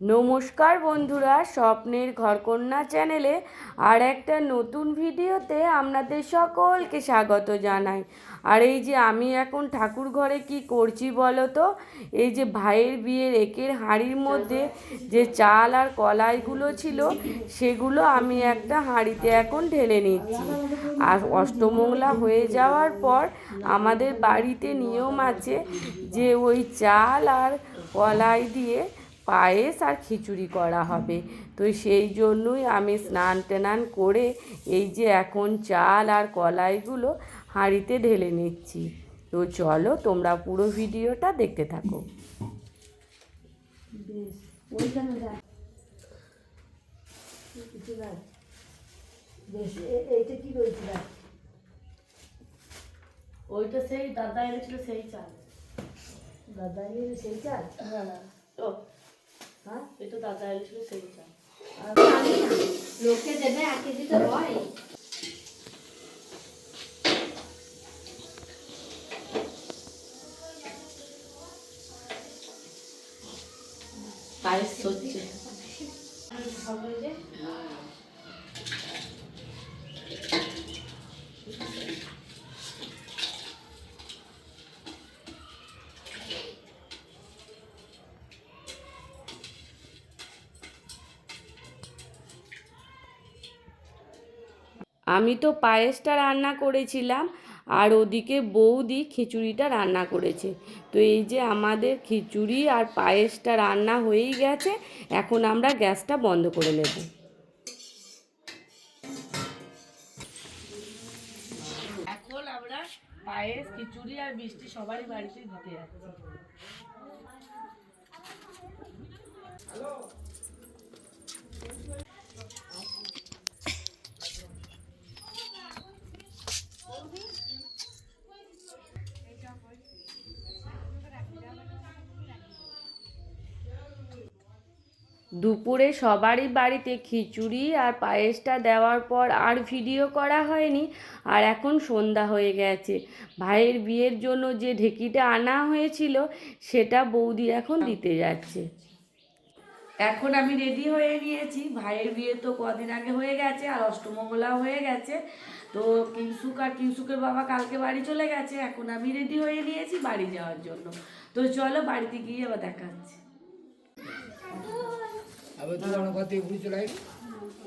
নমস্কার বন্ধুরা, স্বপ্নের ঘরকন্যা চ্যানেলে আর একটা নতুন ভিডিওতে আপনাদের সকলকে স্বাগত জানাই। আর এই যে আমি এখন ঠাকুর ঘরে কি করছি বলো তো? এই যে ভাইয়ের বিয়ের একের হাঁড়ির মধ্যে যে চাল আর কলাইগুলো ছিল, সেগুলো আমি একটা হাঁড়িতে এখন ঢেলে নিচ্ছি। আর অষ্টমঙ্গলা হয়ে যাওয়ার পর আমাদের বাড়িতে নিয়ম আছে যে ওই চাল আর কলাই দিয়ে পায়েস আর খিচুড়ি করা হবে। তো সেই জন্যই আমি স্নান টেনান করে এই যে এখন চাল আর কলাইগুলো হাঁড়িতে ঢেলে নিচ্ছি। তো চলো তোমরা পুরো ভিডিওটা দেখতে থাকো। ওইটা সেই দাদা এনেছিল সেই চাল। দাদা নিয়ে সেই চাল? হ্যাঁ। ও হ্যাঁ? এটা দাদা লোকে দেবে এক কেজি তো হয় পায়েস হচ্ছে। আমি তো পায়েসটা রান্না করেছিলাম, আর ওদিকে বৌদি খিচুড়িটা রান্না করেছে। তো এই যে আমাদের খিচুড়ি আর পায়েসটা রান্না হয়েই গেছে, এখন আমরা গ্যাসটা বন্ধ করে নেব। এখন আমরা পায়েস, খিচুড়ি আর সবারই বাড়িতে দিতে যাচ্ছি। দুপুরে সবারই বাড়িতে খিচুড়ি আর পায়েসটা দেওয়ার পর আর ভিডিও করা হয়নি, আর এখন সন্ধ্যা হয়ে গেছে। ভাইয়ের বিয়ের জন্য যে ঢেকিটা আনা হয়েছিল, সেটা বৌদি এখন দিতে যাচ্ছে। এখন আমি রেডি হয়ে নিয়েছি ভাইয়ের বিয়ে তো কদিন আগে হয়ে গেছে, আর অষ্টমঙ্গলাও হয়ে গেছে। তো কিংসুক আর কিংসুকের বাবা কালকে বাড়ি চলে গেছে, এখন আমি রেডি হয়ে নিয়েছি বাড়ি যাওয়ার জন্য। তো চলো বাড়িতে গিয়ে আবার দেখা হচ্ছে હવે તો જાણો કાતે ઉડી ચલાય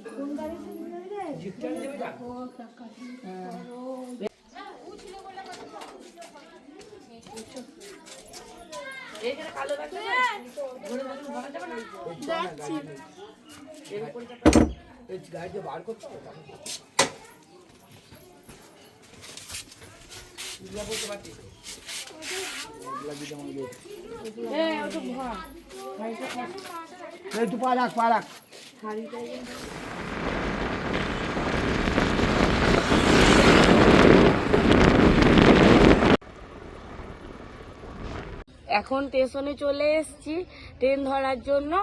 કોણ ગાડી ચલાય এই গাড়িতে বার করতে বলতে পারছি পা রাখ পা রাখ এখন স্টেশনে চলে এসছি ট্রেন ধরার জন্য।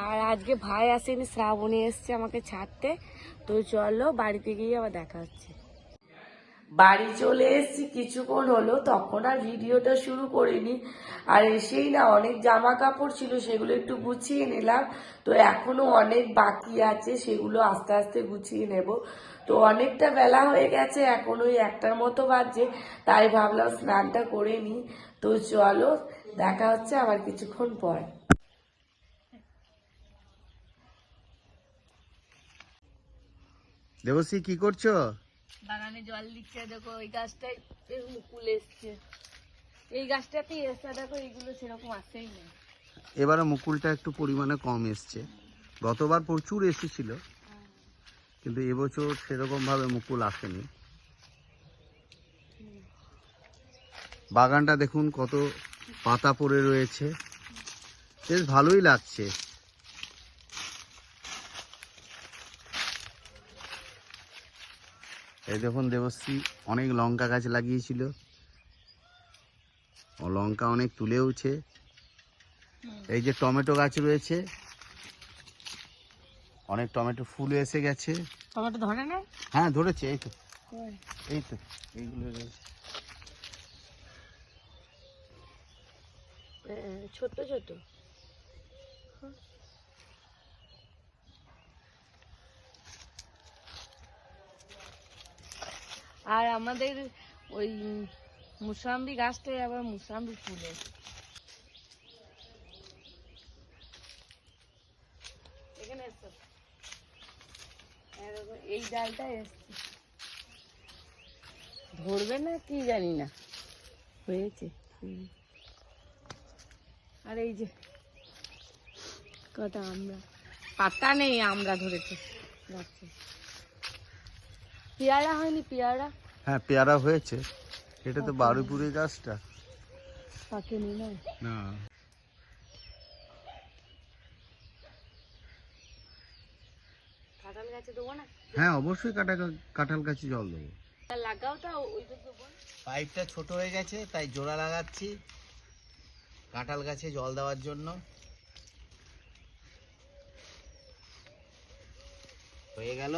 আর আজকে ভাই আসেনি, শ্রাবণী এসছে আমাকে ছাড়তে। তো চলো বাড়িতে গিয়ে আবার দেখা হচ্ছে। বাড়ি চলে এসেছি, কিছুক্ষণ হলো, তখন আর ভিডিওটা শুরু করিনি। আর এসেই না অনেক জামা কাপড় ছিল, সেগুলো একটু গুছিয়ে নিলাম। তো এখনও অনেক বাকি আছে, সেগুলো আস্তে আস্তে গুছিয়ে নেব। তো অনেকটা বেলা হয়ে গেছে, এখন ওই একটার মতো বাজছে, তাই ভাবলাম স্নানটা করে নিই। তো চলো, দেখা হচ্ছে আবার কিছুক্ষণ পর। দেবশ্রী, কি করছ? বাগানে জল দিচ্ছে, দেখো ওই গাছটাই মুকুল এসছে। এই গাছটাতেই এসছে দেখো এইগুলো সেরকম আসেই না এবারে মুকুলটা একটু পরিমাণে কম এসছে। গতবার প্রচুর এসেছিল, কিন্তু এবছর সেরকম ভাবে মুকুল আসেনি। বাগানটা দেখুন কত পাতা পড়ে রয়েছে। বেশ ভালোই লাগছে। এই দেখুন দেবশ্রী অনেক লঙ্কা গাছ লাগিয়েছিল। ও লঙ্কা অনেক তুলে তুলেওছে এই যে টমেটো গাছ রয়েছে অনেক টমেটো ফুল এসে গেছে। টমেটো ধরে না হ্যাঁ ধরেছে এই তো। এই তো এইগুলো ছোট ছোট। আর আমাদের ওই মুসাম্বি গাছটায় আবার মুসাম্বি ফুলে। এই ডালটা এসছে ধরবে না কি জানি না। হয়েছে। আর এই যে কটা আমরা। পাতা নেই, আমরা ধরেছে। গাছে পেয়ারা হয়নি পেয়ারা? হ্যাঁ পেয়ারা হয়েছে। এটা তো বারুইপুরি গাছটা। পাকেনি না না। কাঁঠাল গাছে দেবো না? হ্যাঁ অবশ্যই কাটা কাঁঠাল গাছে জল দেবো। লাগাও তা ওইটা দেবো। না। পাইপটা ছোট হয়ে গেছে তাই জোড়া লাগাচ্ছি। কাঁঠাল গাছে জল দেওয়ার জন্য। হয়ে গেল।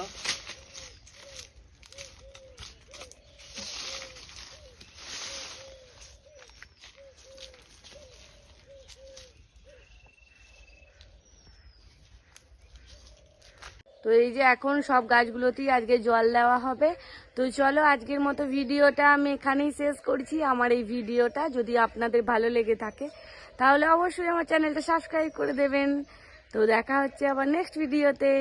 তো এই যে এখন সব গাছগুলোতেই আজকে জল দেওয়া হবে। তো চলো আজকের মতো ভিডিওটা আমি এখানেই শেষ করছি। আমার এই ভিডিওটা যদি আপনাদের ভালো লেগে থাকে, তাহলে অবশ্যই আমার চ্যানেলটা সাবস্ক্রাইব করে দেবেন। তো দেখা হচ্ছে আবার নেক্সট ভিডিওতে